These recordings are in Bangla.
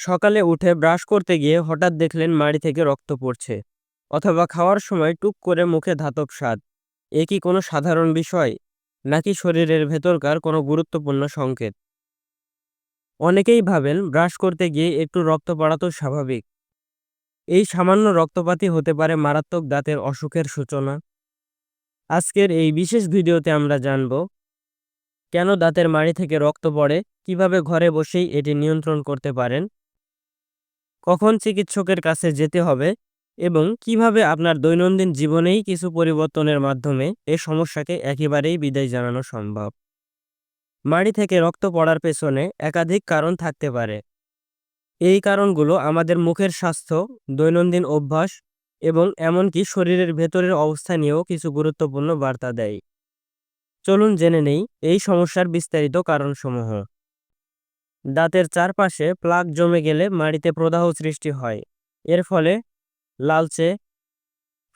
সকালে উঠে ব্রাশ করতে গিয়ে হঠাৎ দেখলেন মাড়ি থেকে রক্ত পড়ছে, অথবা খাওয়ার সময় টুক করে মুখে ধাতব স্বাদ। এ কি কোনো সাধারণ বিষয়, নাকি শরীরের ভেতরকার কোনো গুরুত্বপূর্ণ সংকেত? অনেকেই ভাবেন ব্রাশ করতে গিয়ে একটু রক্ত পড়া তো স্বাভাবিক। এই সামান্য রক্তপাতই হতে পারে মারাত্মক দাঁতের অসুখের সূচনা। আজকের এই বিশেষ ভিডিওতে আমরা জানব, কেন দাঁতের মাড়ি থেকে রক্ত পড়ে, কীভাবে ঘরে বসেই এটি নিয়ন্ত্রণ করতে পারেন? কখন চিকিৎসকের কাছে যেতে হবে এবং কীভাবে আপনার দৈনন্দিন জীবনেই কিছু পরিবর্তনের মাধ্যমে এ সমস্যাকে একেবারেই বিদায় জানানো সম্ভব? মাড়ি থেকে রক্ত পড়ার পেছনে একাধিক কারণ থাকতে পারে। এই কারণগুলো আমাদের মুখের স্বাস্থ্য, দৈনন্দিন অভ্যাস এবং এমনকি শরীরের ভেতরের অবস্থা নিয়েও কিছু গুরুত্বপূর্ণ বার্তা দেয়। চলুন জেনে নেই এই সমস্যার বিস্তারিত কারণসমূহ। দাঁতের চারপাশে প্লাক জমে গেলে মাড়িতে প্রদাহ সৃষ্টি হয়। এর ফলে লালচে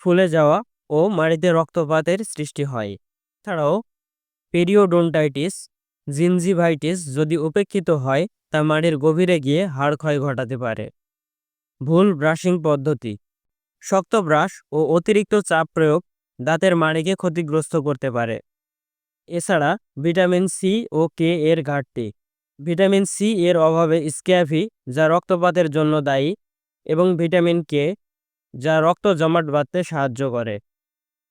ফুলে যাওয়া ও মাড়িতে রক্তপাতের সৃষ্টি হয়। এছাড়াও পেরিওডোন্টাইটিস, জিনজিভাইটিস যদি উপেক্ষিত হয়, তা মাড়ির গভীরে গিয়ে হাড় ক্ষয় ঘটাতে পারে। ভুল ব্রাশিং পদ্ধতি, শক্ত ব্রাশ ও অতিরিক্ত চাপ প্রয়োগ দাঁতের মাড়িকে ক্ষতিগ্রস্ত করতে পারে। এছাড়া ভিটামিন সি ও কে এর ঘাটতি ভিটামিন সি এর অভাবে স্ক্যাভি, যা রক্তপাতের জন্য দায়ী, এবং ভিটামিন কে, যা রক্ত জমাট বাঁধতে সাহায্য করে।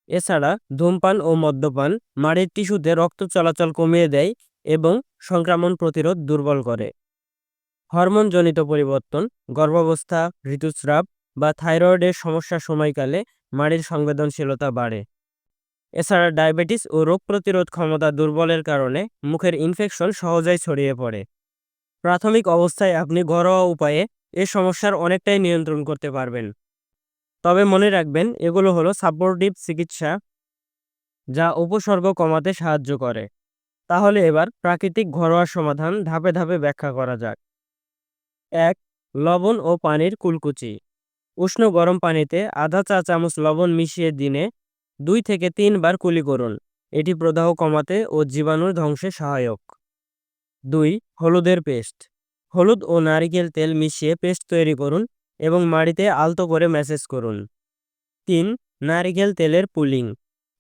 এছাড়া, ধূমপান ও মদ্যপান মাড়ির টিস্যুতে রক্ত চলাচল কমিয়ে দেয় এবং সংক্রমণ প্রতিরোধ দুর্বল করে। হরমোনজনিত পরিবর্তন, গর্ভাবস্থা, ঋতুস্রাব বা থাইরয়েডের সমস্যা সময়কালে মাড়ির সংবেদনশীলতা বাড়ে। এছাড়া ডায়াবেটিস ও রোগ প্রতিরোধ ক্ষমতা দুর্বলের কারণে মুখের ইনফেকশন সহজেই ছড়িয়ে পড়ে। প্রাথমিক অবস্থায় আপনি ঘরোয়া উপায়ে এ সমস্যার অনেকটাই নিয়ন্ত্রণ করতে পারবেন। তবে মনে রাখবেন, এগুলো হলো সাপোর্টিভ চিকিৎসা যা উপসর্গ কমাতে সাহায্য করে। তাহলে এবার প্রাকৃতিক ঘরোয়া সমাধান ধাপে ধাপে ব্যাখ্যা করা যাক। এক, লবণ ও পানির কুলকুচি। উষ্ণ গরম পানিতে আধা চা চামচ লবণ মিশিয়ে দিনে দুই থেকে তিনবার কুলি করুন। এটি প্রদাহ কমাতে ও জীবাণুর ধ্বংসে সহায়ক। দুই, হলুদের পেস্ট। হলুদ ও নারিকেল তেল মিশিয়ে পেস্ট তৈরি করুন এবং মাড়িতে আলতো করে ম্যাসেজ করুন। তিন, নারিকেল তেলের পুলিং।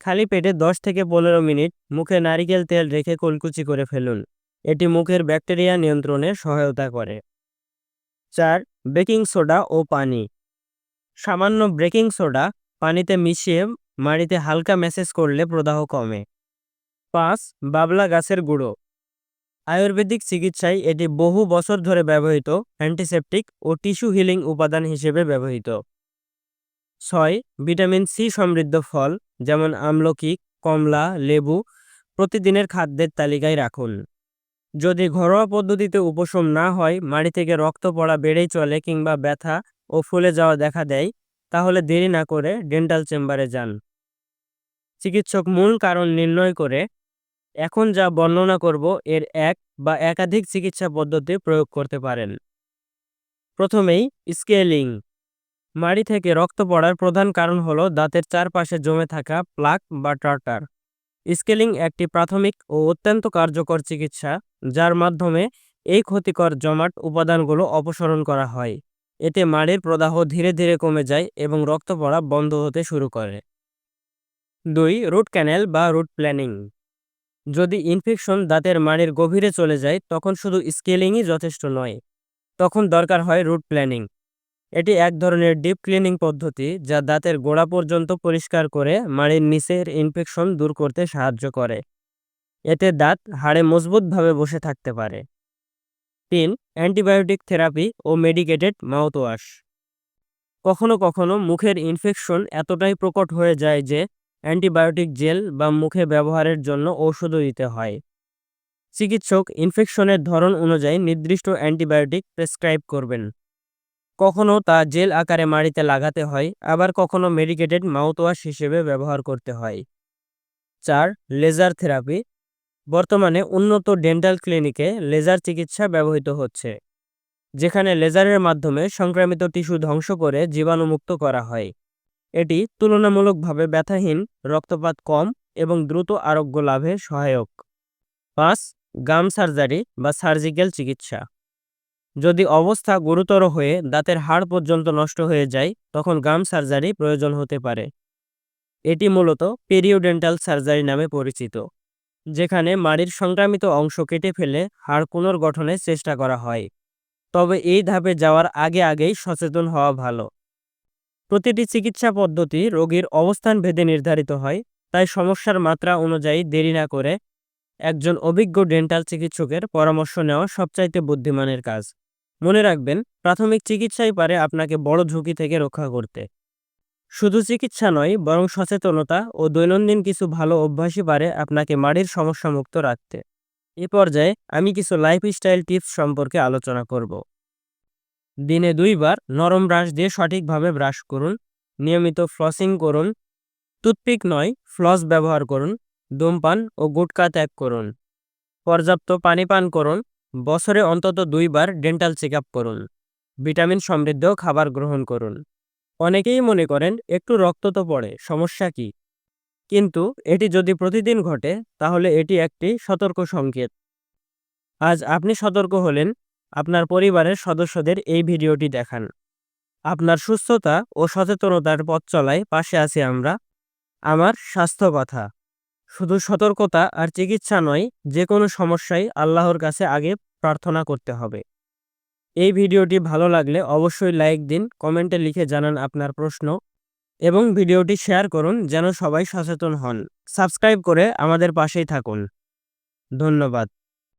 খালি পেটে দশ থেকে পনেরো মিনিট মুখে নারিকেল তেল রেখে কুলকুচি করে ফেলুন। এটি মুখের ব্যাকটেরিয়া নিয়ন্ত্রণে সহায়তা করে। চার, বেকিং সোডা ও পানি। সামান্য বেকিং সোডা পানিতে মিশিয়ে মাড়িতে হালকা ম্যাসেজ করলে প্রদাহ কমে। পাঁচ, বাবলা গাছের গুঁড়ো। আয়ুর্বেদিক চিকিৎসায় এটি বহু বছর ধরে ব্যবহৃত অ্যান্টিসেপটিক ও টিস্যু হিলিং উপাদান হিসেবে ব্যবহৃত। ছয়, ভিটামিন সি সমৃদ্ধ ফল, যেমন আমলকি, কমলা, লেবু প্রতিদিনের খাদ্যের তালিকায় রাখুন। যদি ঘরোয়া পদ্ধতিতে উপশম না হয়, মাড়ি থেকে রক্ত পড়া বেড়েই চলে কিংবা ব্যথা ও ফুলে যাওয়া দেখা দেয় তাহলে দেরি না করে ডেন্টাল চেম্বারে যান। চিকিৎসক মূল কারণ নির্ণয় করে এখন যা বর্ণনা করব এর এক বা একাধিক চিকিৎসা পদ্ধতি প্রয়োগ করতে পারেন। প্রথমেই স্কেলিং মাড়ি থেকে রক্ত পড়ার প্রধান কারণ হল দাঁতের চারপাশে জমে থাকা প্লাক বা টার্টার স্কেলিং একটি প্রাথমিক ও অত্যন্ত কার্যকর চিকিৎসা, যার মাধ্যমে এই ক্ষতিকর জমাট উপাদানগুলো অপসারণ করা হয়। এতে মাড়ির প্রদাহ ধীরে ধীরে কমে যায় এবং রক্ত পড়া বন্ধ হতে শুরু করে। দুই, রুট ক্যানেল বা রুট প্ল্যানিং। যদি ইনফেকশন দাঁতের মাড়ির গভীরে চলে যায়, তখন শুধু স্কেলিংই যথেষ্ট নয়, তখন দরকার হয় রুট প্ল্যানিং। এটি এক ধরনের ডিপ ক্লিনিং পদ্ধতি যা দাঁতের গোড়া পর্যন্ত পরিষ্কার করে মাড়ির নিচের ইনফেকশন দূর করতে সাহায্য করে। এতে দাঁত হাড়ে মজবুতভাবে বসে থাকতে পারে। তিন, অ্যান্টিবায়োটিক থেরাপি ও মেডিকেটেড মাউথওয়াশ। কখনো কখনো মুখের ইনফেকশন এতটাই প্রকট হয়ে যায় যে অ্যান্টিবায়োটিক জেল বা মুখে ব্যবহারের জন্য ঔষধও দিতে হয়। চিকিৎসক ইনফেকশনের ধরন অনুযায়ী নির্দিষ্ট অ্যান্টিবায়োটিক প্রেসক্রাইব করবেন। কখনো তা জেল আকারে মাড়িতে লাগাতে হয়, আবার কখনো মেডিকেটেড মাউথওয়াশ হিসেবে ব্যবহার করতে হয়। চার, লেজার থেরাপি বর্তমানে উন্নত ডেন্টাল ক্লিনিকে লেজার চিকিৎসা ব্যবহৃত হচ্ছে, যেখানে লেজারের মাধ্যমে সংক্রামিত টিস্যু ধ্বংস করে জীবাণুমুক্ত করা হয়। এটি তুলনামূলকভাবে ব্যথাহীন, রক্তপাত কম এবং দ্রুত আরোগ্য লাভে সহায়ক। পাঁচ, গাম সার্জারি বা সার্জিক্যাল চিকিৎসা। যদি অবস্থা গুরুতর হয়ে দাঁতের হাড় পর্যন্ত নষ্ট হয়ে যায়, তখন গাম সার্জারি প্রয়োজন হতে পারে। এটি মূলত পেরিওডেন্টাল সার্জারি নামে পরিচিত। যেখানে মাড়ির সংক্রামিত অংশ কেটে ফেলে হাড় পুনর্গঠনের চেষ্টা করা হয়। তবে এই ধাপে যাওয়ার আগে আগেই সচেতন হওয়া ভালো। প্রতিটি চিকিৎসা পদ্ধতি রোগীর অবস্থান ভেদে নির্ধারিত হয়, তাই সমস্যার মাত্রা অনুযায়ী দেরি না করে একজন অভিজ্ঞ ডেন্টাল চিকিৎসকের পরামর্শ নেওয়া সবচাইতে বুদ্ধিমানের কাজ। মনে রাখবেন, প্রাথমিক চিকিৎসাই পারে আপনাকে বড় ঝুঁকি থেকে রক্ষা করতে। শুধু চিকিৎসা নয়, বরং সচেতনতা ও দৈনন্দিন কিছু ভালো অভ্যাসই পারে আপনাকে মাড়ির সমস্যা মুক্ত রাখতে। এ পর্যায়ে আমি কিছু লাইফস্টাইল টিপস সম্পর্কে আলোচনা করব। দিনে দুইবার নরম ব্রাশ দিয়ে সঠিকভাবে ব্রাশ করুন, নিয়মিত ফ্লসিং করুন টুথপিক নয় ফ্লস ব্যবহার করুন, ধূমপান ও গুটকা ত্যাগ করুন। পর্যাপ্ত পানি পান করুন, বছরে অন্তত দুইবার ডেন্টাল চেক করুন। ভিটামিন সমৃদ্ধ খাবার গ্রহণ করুন। অনেকেই মনে করেন একটু রক্ত তো পড়ে, সমস্যা কি? কিন্তু এটি যদি প্রতিদিন ঘটে, তাহলে এটি একটি সতর্ক সংকেত। আজ আপনি সতর্ক হলেন, আপনার পরিবারের সদস্যদের এই ভিডিওটি দেখান। আপনার সুস্থতা ও সচেতনতার পথ চলায় পাশে আছি আমরা। আমার স্বাস্থ্য কথা। শুধু সতর্কতা আর চিকিৎসা নয়, যে কোনো সমস্যায় আল্লাহর কাছে আগে প্রার্থনা করতে হবে। এই ভিডিওটি ভালো লাগলে অবশ্যই লাইক দিন, কমেন্টে লিখে জানান আপনার প্রশ্ন এবং ভিডিওটি শেয়ার করুন যেন সবাই সচেতন হন। সাবস্ক্রাইব করে আমাদের পাশেই থাকুন। ধন্যবাদ।